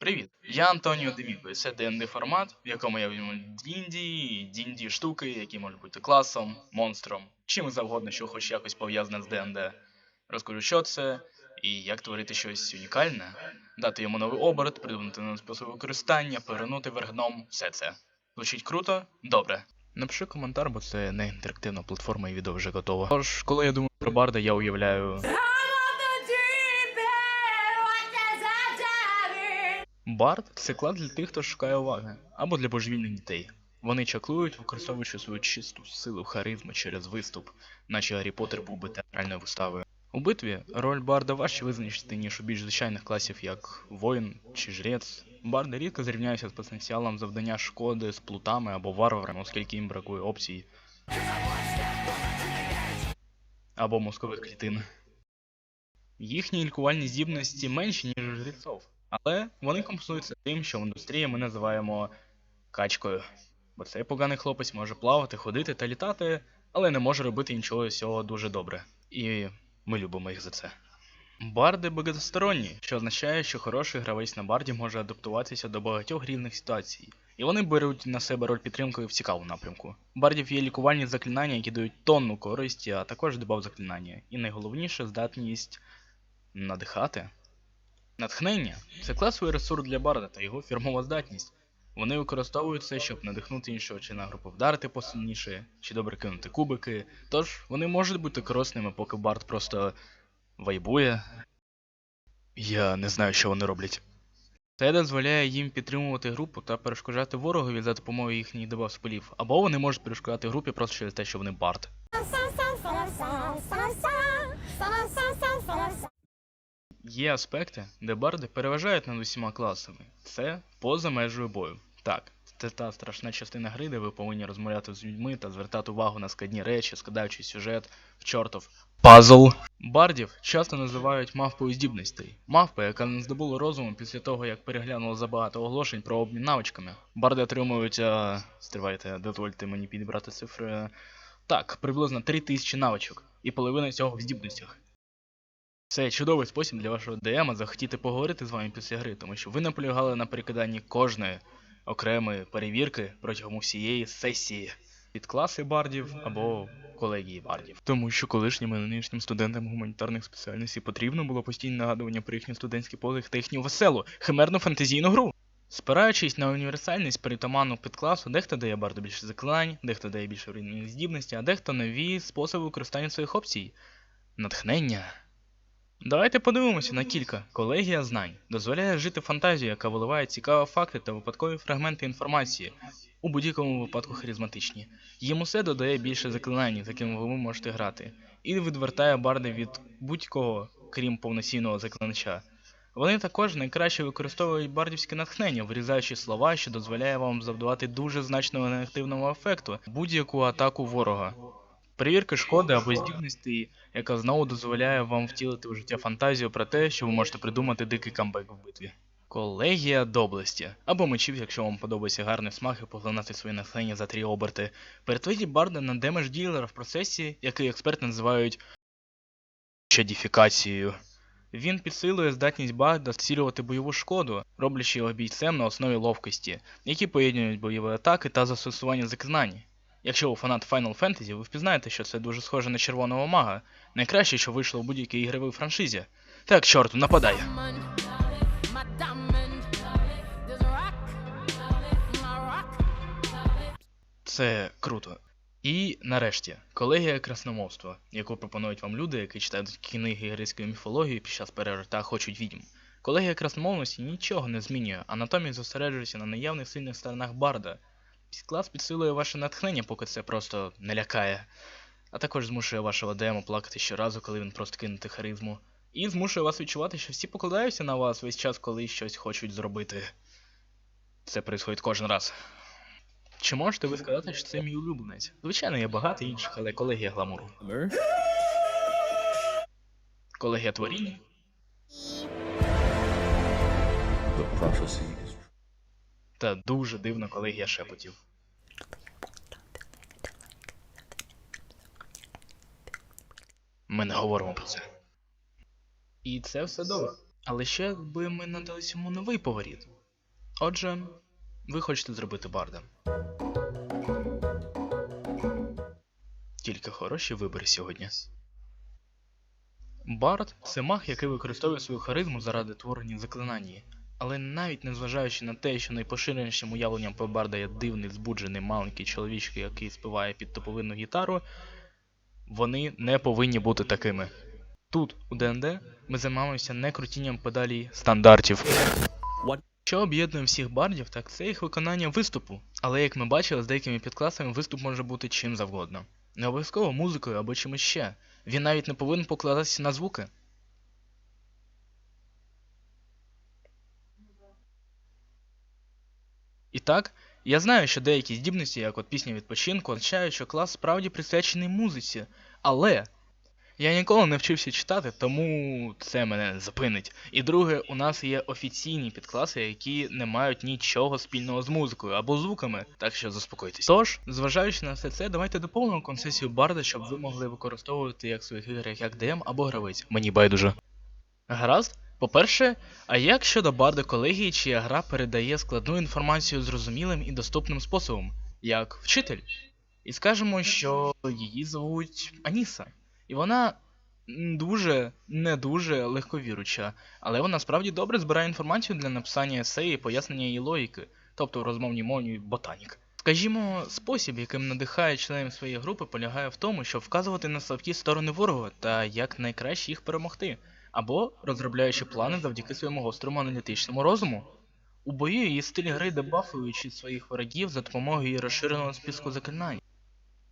Привіт, я Антоніо Деміко, і це ДНД формат, в якому я візьму дінді, дінді штуки, які можуть бути класом, монстром, чим завгодно, що хоч якось пов'язане з ДНД. Розкажу, що це і як творити щось унікальне, дати йому новий оберт, придумати новий спосіб використання, повернути вверх дном, все це. Звучить круто? Добре. Напиши коментар, бо це не інтерактивна платформа і відео вже готово. Тож, коли я думаю про барда, я уявляю. Бард це клад для тих, хто шукає уваги, або для божевільних дітей. Вони чаклують, використовуючи свою чисту силу харизми через виступ, наче Гаррі Поттер був би театральною виставою. У битві роль барда важче визначити, ніж у більш звичайних класів, як воїн чи жрець. Барди рідко зрівняються з потенціалом завдання шкоди з плутами або варварами, оскільки їм бракує опцій. Або мозкових клітин. Їхні лікувальні здібності менші, ніж у жрецов. Але вони компенсуються тим, що в індустрії ми називаємо качкою. Бо цей поганий хлопець може плавати, ходити та літати, але не може робити нічого цього дуже добре. І ми любимо їх за це. Барди багатосторонні, що означає, що хороший гравець на барді може адаптуватися до багатьох різних ситуацій, і вони беруть на себе роль підтримки в цікавому напрямку. Бардів є лікувальні заклинання, які дають тонну користі, а також дебаф заклинання. І найголовніше здатність надихати. Натхнення це класовий ресурс для барда та його фірмова здатність. Вони використовують це, щоб надихнути іншого чи на групу вдарити посильніше, чи добре кинути кубики. Тож вони можуть бути корисними, поки бард просто вайбує. Я не знаю, що вони роблять. Це дозволяє їм підтримувати групу та перешкоджати ворогові за допомогою їхніх дебаф спелів, або вони можуть перешкоджати групі просто через те, що вони бард. Є аспекти, де барди переважають над усіма класами. Це поза межею бою. Так, це та страшна частина гри, де ви повинні розмовляти з людьми та звертати увагу на складні речі, складаючи сюжет в чортов пазл. Бардів часто називають мавпою здібностей. Мавпа, яка не здобула розуму після того, як переглянула забагато оголошень про обмін навичками. Барди отримують. А... Стривайте, дозвольте мені підібрати цифри. Так, приблизно 3000 навичок, і половина цього в здібностях. Це чудовий спосіб для вашого ДМа захотіти поговорити з вами після гри, тому що ви наполягали на перекиданні кожної окремої перевірки протягом усієї сесії від класи бардів або колегії бардів. Тому що колишнім і нинішнім студентам гуманітарних спеціальностей потрібно було постійне нагадування про їхній студентський подих та їхню веселу, химерну фантазійну гру. Спираючись на універсальність притаманну підкласу, дехто дає барду більше заклинань, дехто дає більше рівних здібності, а дехто нові способи використання своїх опцій. Натхнення. Давайте подивимося на кілька. Колегія знань дозволяє жити фантазію, яка виливає цікаві факти та випадкові фрагменти інформації, у будь-якому випадку харизматичні. Їм усе додає більше заклинань, з якими ви можете грати, і відвертає барди від будь-кого, крім повноцінного заклинача. Вони також найкраще використовують бардівське натхнення, вирізаючи слова, що дозволяє вам завдавати дуже значного негативного ефекту будь-яку атаку ворога. Перевірка шкоди або здібності, яка знову дозволяє вам втілити в життя фантазію про те, що ви можете придумати дикий камбек в битві. Колегія доблесті. Або мечів, якщо вам подобається гарний смак і поглинати свої натхнення за три оберти. Перетворіть барда на демедж ділера в процесі, який експерти називають щадіфікацією. Він підсилує здатність барда зцілювати бойову шкоду, роблячи його бійцем на основі ловкості, які поєднують бойові атаки та застосування заклинань. Якщо ви фанат Final Fantasy, ви впізнаєте, що це дуже схоже на червоного мага, найкраще, що вийшло в будь-якій ігровій франшизі. Так, чорту, нападай. Це круто. І нарешті, колегія красномовства, яку пропонують вам люди, які читають книги грецької міфології під час перерв та хочуть відьм. Колегія красномовності нічого не змінює, а натомість зосереджується на наявних сильних сторонах барда. Клас підсилує ваше натхнення, поки це просто не лякає, а також змушує вашого демо плакати щоразу, коли він просто кинете харизму. І змушує вас відчувати, що всі покладаються на вас весь час, коли щось хочуть зробити. Це відбувається кожен раз. Чи можете ви сказати, що це мій улюбленець? Звичайно, є багато інших, але колегія гламуру. Колегія творіння. Та дуже дивна колегія шепотів. Ми не говоримо про це. І це все добре. Але ще якби ми надали йому новий поворіт. Отже, ви хочете зробити барда. Тільки хороші вибори сьогодні. Бард це маг, який використовує свою харизму заради творення заклинань. Але навіть незважаючи на те, що найпоширенішим уявленням про барда є дивний, збуджений маленький чоловічок, який співає під топовинну гітару, вони не повинні бути такими. Тут, у ДНД, ми займаємося не крутінням педалі стандартів. What? Що об'єднує всіх бардів, так це їх виконання виступу. Але як ми бачили, з деякими підкласами виступ може бути чим завгодно. Не обов'язково музикою або чимось ще. Він навіть не повинен покладатися на звуки. І так, я знаю, що деякі здібності, як от пісня відпочинку, означають, що клас справді присвячений музиці. Але я ніколи не вчився читати, тому це мене не зупинить. І друге, у нас є офіційні підкласи, які не мають нічого спільного з музикою або звуками, так що заспокойтесь. Тож, зважаючи на все це, давайте доповнимо концесію Барда, щоб ви могли використовувати як в своїх іграх як ДМ або гравець. Мені байдуже. Гаразд? По-перше, а як щодо барда колегії, чия гра передає складну інформацію зрозумілим і доступним способом, як вчитель? І скажемо, що її звуть Аніса. І вона дуже, не дуже легковіруча, але вона справді добре збирає інформацію для написання есеї пояснення її логіки, тобто розмовній мові ботанік. Скажімо, спосіб, яким надихає членів своєї групи, полягає в тому, щоб вказувати на слабкі сторони ворога та як найкраще їх перемогти, або розробляючи плани завдяки своєму гострому аналітичному розуму. У бою її стиль гри дебафуючи своїх ворогів за допомогою її розширеного списку заклинань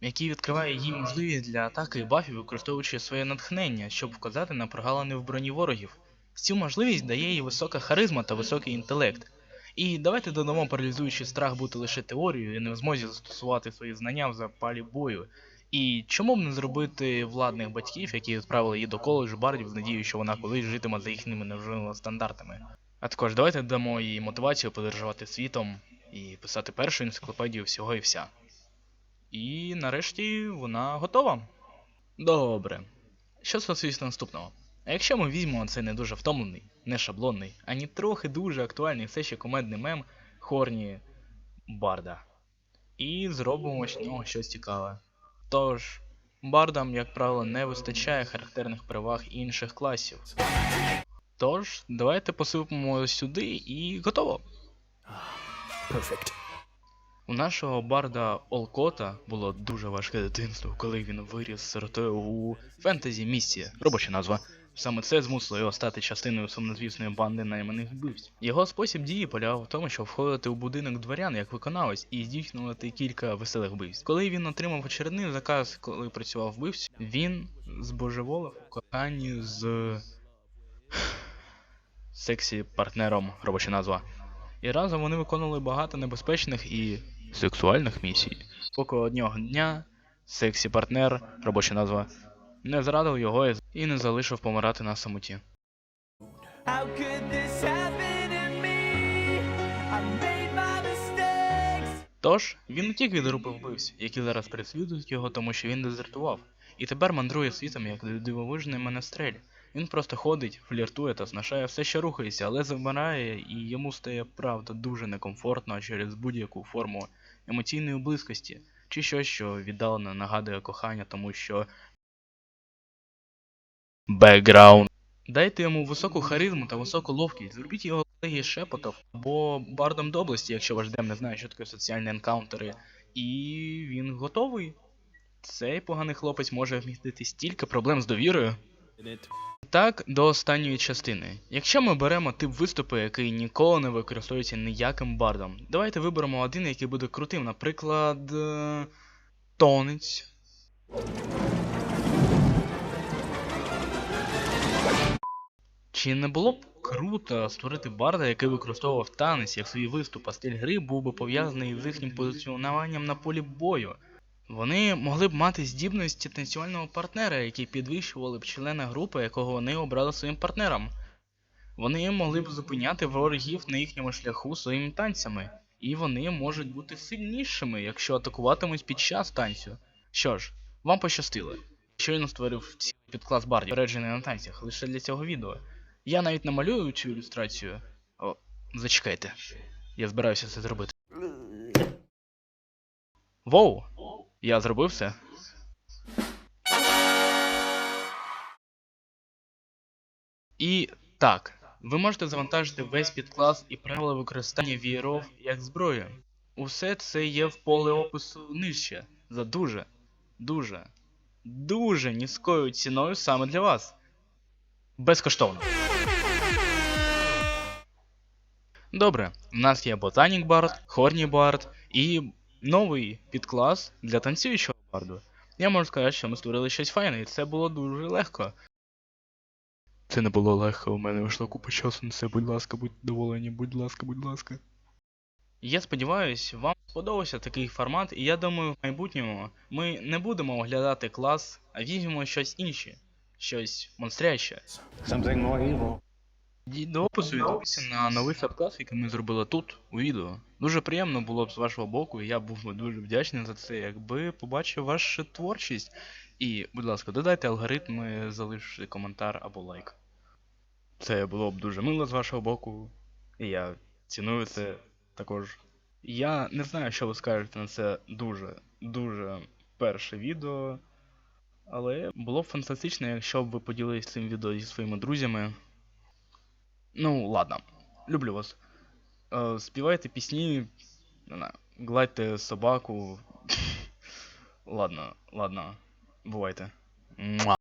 який відкриває їй можливість для атаки і бафів, використовуючи своє натхнення, щоб вказати на прогалини в броні ворогів. Цю можливість дає їй висока харизма та високий інтелект. І давайте додамо паралізуючий страх бути лише теорією і не в змозі застосувати свої знання в запалі бою. І чому б не зробити владних батьків, які відправили її до коледжу бардів з надією, що вона колись житиме за їхніми невживими стандартами. А також давайте дамо їй мотивацію подорожувати світом і писати першу енциклопедію всього і вся. І нарешті вона готова. Добре. Що стосується наступного? А якщо ми візьмемо цей не дуже втомлений, не шаблонний, ані трохи дуже актуальний все ще комедний мем Хорні Барда. І зробимо з нього щось цікаве. Тож, бардам, як правило, не вистачає характерних переваг інших класів. Тож, давайте посипемо сюди і готово. Perfect. У нашого барда Олкота було дуже важке дитинство, коли він виріс сиротою у фентезі місті, робоча назва. Саме це змусило його стати частиною сумнозвісної банди найманих вбивць. Його спосіб дії полягав в тому, щоб входити у будинок дворян як виконавець і здійснювати кілька веселих вбивств. Коли він отримав очередний заказ, коли працював вбивцем, він збожеволив у коханні з сексі партнером, робоча назва. І разом вони виконували багато небезпечних і сексуальних місій. Поки одного дня сексі партнер, робоча назва, не зрадив його і- не залишив помирати на самоті. How could this happen to me? I made my mistakes. Тож він утік від групи вбивць, які зараз переслідують його, тому що він дезертував, і тепер мандрує світом як дивовижний менестрель. Він просто ходить, фліртує та знашає все, що рухається, але замирає, і йому стає правда дуже некомфортно через будь-яку форму емоційної близькості, чи щось, що віддалено нагадує кохання, тому що. Бекграунд. Дайте йому високу харизму та високу ловкість, зробіть його колеги шепотов або бардом доблесті, якщо ваш дем не знає, що таке соціальні енкаунтери, і він готовий. Цей поганий хлопець може вмістити стільки проблем з довірою. Так, до останньої частини. Якщо ми беремо тип виступу, який ніколи не використовується ніяким бардом, давайте виберемо один, який буде крутим, наприклад. е, Тонець. Чи не було б круто створити барда, який використовував танець як свій виступ, а стиль гри був би пов'язаний з їхнім позиціонуванням на полі бою? Вони могли б мати здібності танцювального партнера, які підвищували б члена групи, якого вони обрали своїм партнером. Вони могли б зупиняти ворогів на їхньому шляху своїми танцями, і вони можуть бути сильнішими, якщо атакуватимуть під час танцю. Що ж, вам пощастило. Щойно створив цілий підклас бардів, переджений на танцях, лише для цього відео. Я навіть намалюю цю ілюстрацію. О, зачекайте. Я збираюся це зробити. Воу! Я зробив це. І так, ви можете завантажити весь підклас і правила використання вієров як зброю. Усе це є в поле опису нижче за дуже, дуже, дуже низькою ціною саме для вас. Безкоштовно. Добре, в нас є Ботанік Бард, Хорні Бард і новий підклас для танцюючого барду. Я можу сказати, що ми створили щось файне, і це було дуже легко. Це не було легко, у мене вийшло купа часу на це, будь ласка, будьте доволені, будь ласка, будь ласка. Я сподіваюся, вам сподобався такий формат, і я думаю, в майбутньому ми не будемо оглядати клас, а візьмемо щось інше, щось монстряще. Something more evil. До опису і на новий сабклас, який ми зробили тут, у відео. Дуже приємно було б з вашого боку, і я був би дуже вдячний за це, якби побачив вашу творчість. І, будь ласка, додайте алгоритми, залишивши коментар або лайк. Це було б дуже мило з вашого боку, і я ціную це також. Я не знаю, що ви скажете на це дуже, дуже перше відео. Але було б фантастично, якщо б ви поділились цим відео зі своїми друзями. Ну, ладно. Люблю вас. Е, співайте пісні. Не знаю, гладьте собаку. ладно, ладно. Бувайте. Муа.